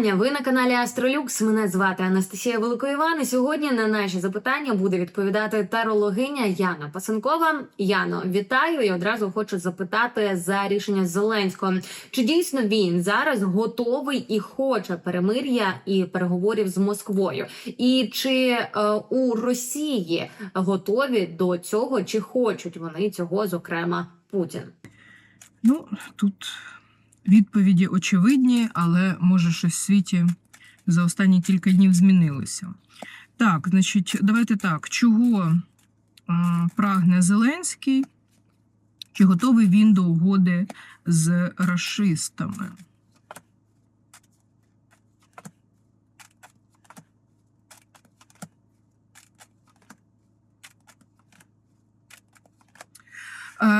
вітання! Ви на каналі Астролюкс. Мене звати Анастасія Великоїван. І сьогодні на наші запитання буде відповідати тарологиня Яна Пасенкова. Яно, вітаю і одразу хочу запитати за рішення Зеленського. Чи дійсно він зараз готовий і хоче перемир'я і переговорів з Москвою? І чи е, у Росії готові до цього, чи хочуть вони цього, зокрема Путін? Ну, тут відповіді очевидні, але може щось в світі за останні кілька днів змінилося. Так, значить, давайте так. Чого е, прагне Зеленський? Чи готовий він до угоди з расистами?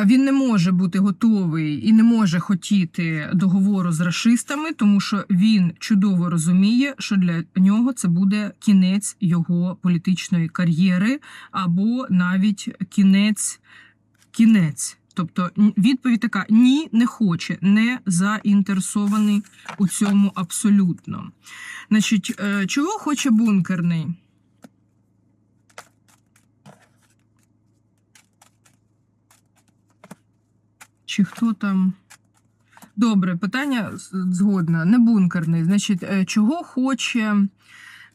Він не може бути готовий і не може хотіти договору з расистами, тому що він чудово розуміє, що для нього це буде кінець його політичної кар'єри, або навіть кінець кінець. Тобто відповідь така: ні, не хоче, не заінтересований у цьому абсолютно. Значить, е, чого хоче бункерний? Чи хто там? Добре, питання згодна, не бункерний. Значить, е, чого хоче,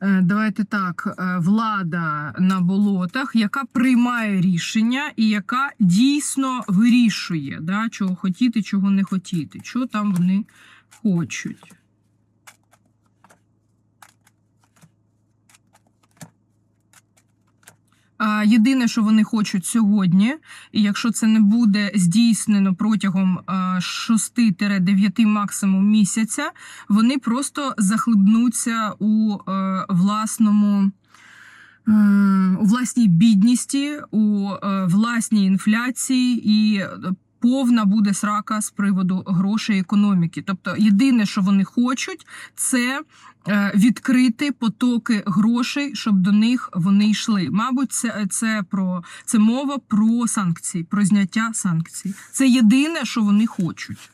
е, давайте так, е, влада на болотах, яка приймає рішення і яка дійсно вирішує, да, чого хотіти, чого не хотіти, що там вони хочуть. Єдине, що вони хочуть сьогодні, і якщо це не буде здійснено протягом 6-9 максимум місяця, вони просто захлибнуться у е, власному. е, У власній бідності, у е, власній інфляції і повна буде срака з приводу грошей економіки. Тобто, єдине, що вони хочуть, це е, відкрити потоки грошей, щоб до них вони йшли. Мабуть, це, це про це мова про санкції, про зняття санкцій. Це єдине, що вони хочуть.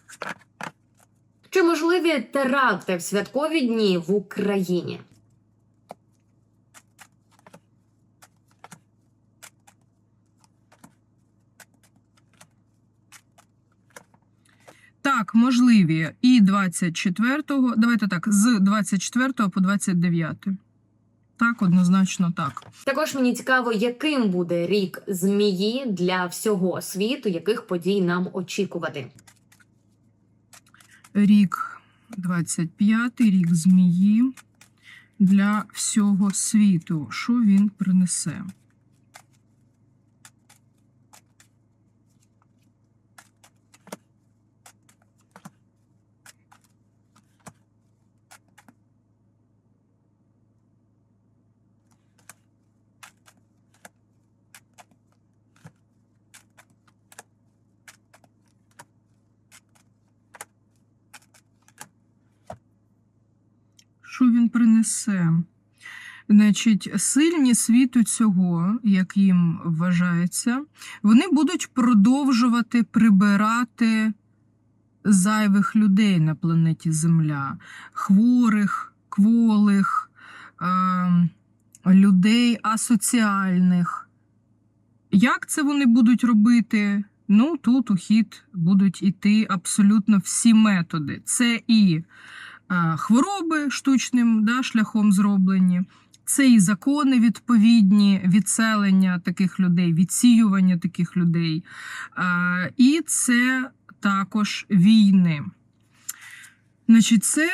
Чи можливі теракти в святкові дні в Україні? Так, можливі і 24-го, давайте так, з 24 по 29. Так, однозначно так. Також мені цікаво, яким буде рік змії для всього світу, яких подій нам очікувати. Рік 25, рік змії для всього світу. Що він принесе? Що він принесе? Значить, сильні світу цього, як їм вважається, вони будуть продовжувати прибирати зайвих людей на планеті Земля, хворих, кволих, е, людей асоціальних. Як це вони будуть робити? Ну, тут у хід будуть іти абсолютно всі методи. Це і хвороби штучним да, шляхом зроблені, це і закони відповідні, відселення таких людей, відсіювання таких людей. І це також війни. Значить, це.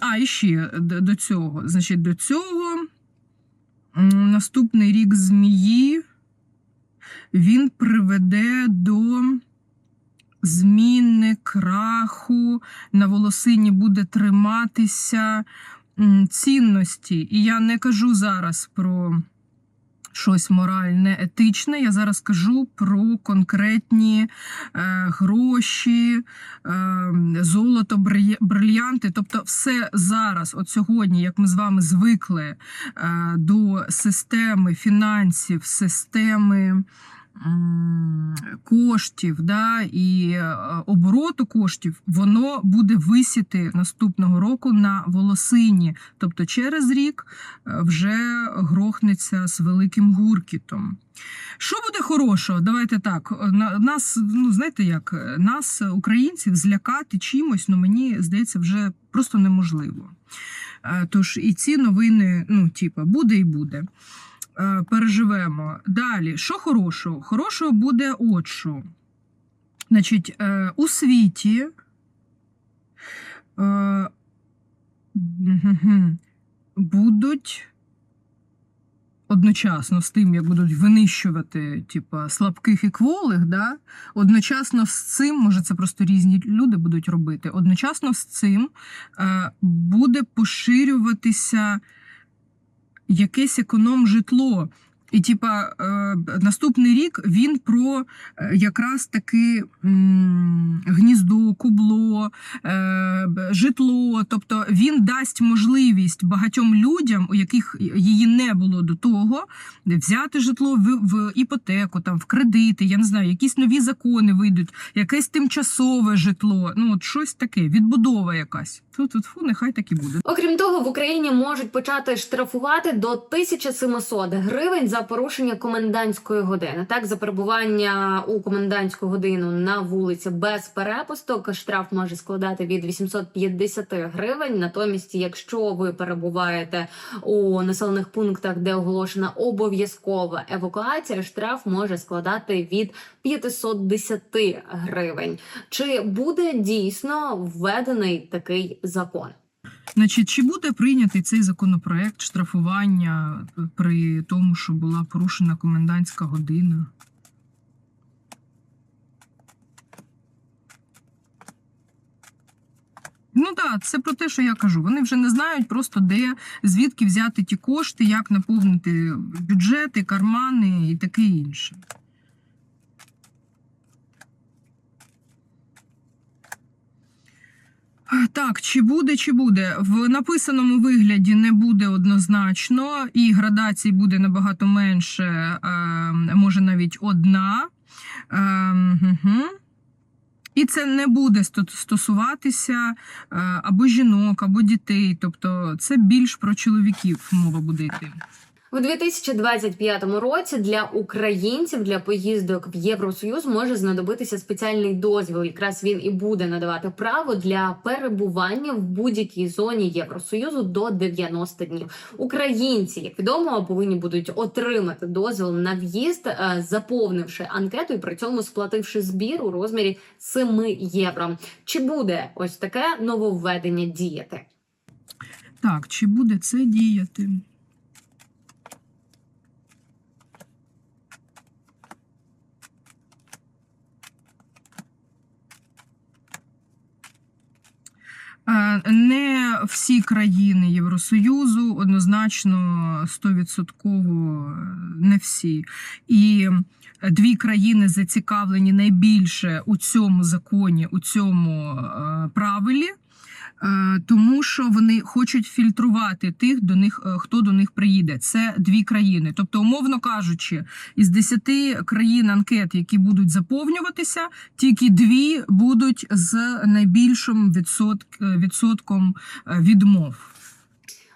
А, і ще до цього. Значить, до цього наступний рік змії він приведе до зміни, краху, на волосині буде триматися цінності. І я не кажу зараз про щось моральне, етичне. Я зараз кажу про конкретні е, гроші, е, золото, брильянти. Тобто, все зараз, от сьогодні, як ми з вами звикли е, до системи фінансів, системи коштів да, і е, обороту коштів, воно буде висіти наступного року на волосині. Тобто через рік е, вже грохнеться з великим гуркітом. Що буде хорошого? Давайте так. На- Нас, ну знаєте як, е, нас, українців, злякати чимось, ну мені здається, вже просто неможливо. Е, Тож і ці новини, ну, типа, буде і буде. Е, Переживемо. Далі, що хорошого? Хорошого буде от що. Значить, е, у світі. Е, будуть одночасно з тим, як будуть винищувати типа, слабких і кволих, да? одночасно з цим, може, це просто різні люди будуть робити. Одночасно з цим буде поширюватися якесь економ житло. І, типа, е, наступний рік він про е, якраз таки гніздо, кубло, е, житло. Тобто він дасть можливість багатьом людям, у яких її не було до того, взяти житло в іпотеку, там, в кредити, я не знаю, якісь нові закони вийдуть, якесь тимчасове житло. Ну, от щось таке, відбудова якась. Тут, тут фу, нехай так і буде. Окрім того, в Україні можуть почати штрафувати до 1700 гривень за порушення комендантської години. Так, за перебування у комендантську годину на вулиці без перепусток штраф може складати від 850 гривень. Натомість, якщо ви перебуваєте у населених пунктах, де оголошена обов'язкова евакуація, штраф може складати від 510 гривень. Чи буде дійсно введений такий закон? Значить, чи буде прийнятий цей законопроект штрафування при тому, що була порушена комендантська година? Ну так, це про те, що я кажу. Вони вже не знають просто де, звідки взяти ті кошти, як наповнити бюджети, кармани і таке інше. Так, чи буде, чи буде. В написаному вигляді не буде однозначно, і градацій буде набагато менше, е, може навіть одна. Е, мгм. І це не буде стосуватися е, або жінок, або дітей. Тобто це більш про чоловіків мова буде йти. У 2025 році для українців для поїздок в Євросоюз може знадобитися спеціальний дозвіл. Якраз він і буде надавати право для перебування в будь-якій зоні Євросоюзу до 90 днів. Українці, як відомо, повинні будуть отримати дозвіл на в'їзд, е, заповнивши анкету і при цьому сплативши збір у розмірі 7 євро. Чи буде ось таке нововведення діяти? Так, чи буде це діяти? Не всі країни Євросоюзу однозначно 100% не всі. І дві країни зацікавлені найбільше у цьому законі, у цьому е, правилі. Е, Тому що вони хочуть фільтрувати тих, до них е, хто до них приїде. Це дві країни. Тобто, умовно кажучи, із 10 країн анкет, які будуть заповнюватися, тільки дві будуть з найбільшим відсотк- відсотком е, відмов.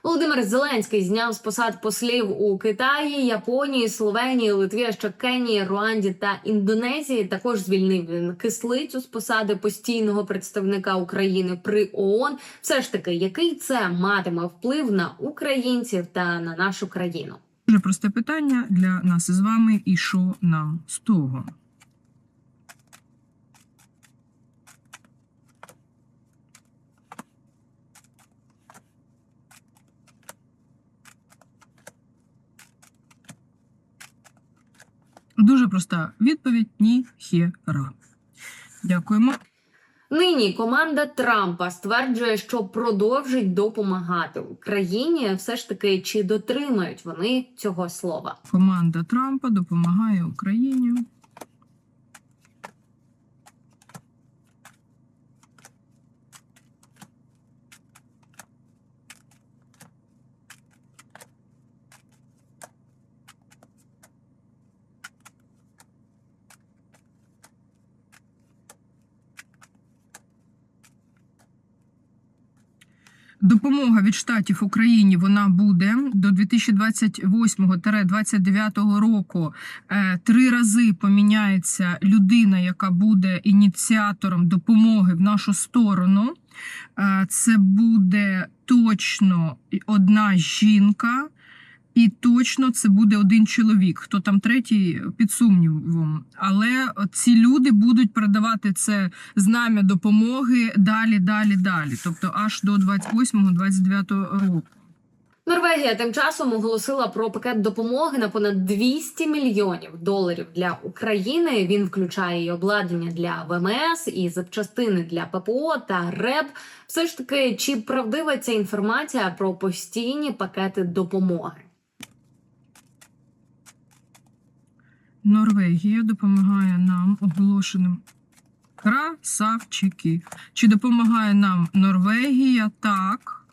Володимир Зеленський зняв з посад послів у Китаї, Японії, Словенії, Литві, ще Кенії, Руанді та Індонезії. Також звільнив він кислицю з посади постійного представника України при ООН. Все ж таки, який це матиме вплив на українців та на нашу країну? Дуже просте питання для нас із вами, і що нам з того? Дуже проста відповідь ні хіра. Дякуємо. Нині команда Трампа стверджує, що продовжить допомагати Україні. Все ж таки, чи дотримають вони цього слова? Команда Трампа допомагає Україні. Допомога від штатів Україні вона буде до 2028-2029 року. е, Три рази поміняється людина, яка буде ініціатором допомоги в нашу сторону. Е, Це буде точно одна жінка, і точно це буде один чоловік. Хто там третій під сумнівом. Але ці люди будуть передавати це знам'я допомоги далі, далі, далі. Тобто аж до 28-29 року. Норвегія тим часом оголосила про пакет допомоги на понад 200 мільйонів доларів для України. Він включає і обладнання для ВМС, і запчастини для ППО та РЕБ. Все ж таки, чи правдива ця інформація про постійні пакети допомоги? Норвегія допомагає нам оголошеним красавчики. Чи допомагає нам Норвегія? Так.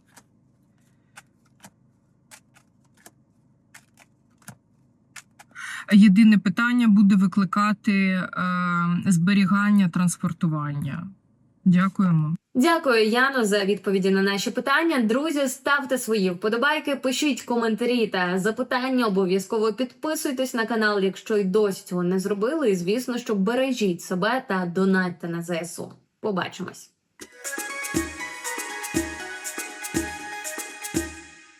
Єдине питання буде викликати е, зберігання транспортування. Дякуємо. Дякую, Яно, за відповіді на наші питання. Друзі, ставте свої вподобайки, пишіть коментарі та запитання. Обов'язково підписуйтесь на канал, якщо й досі цього не зробили. І звісно, що бережіть себе та донатьте на ЗСУ. Побачимось.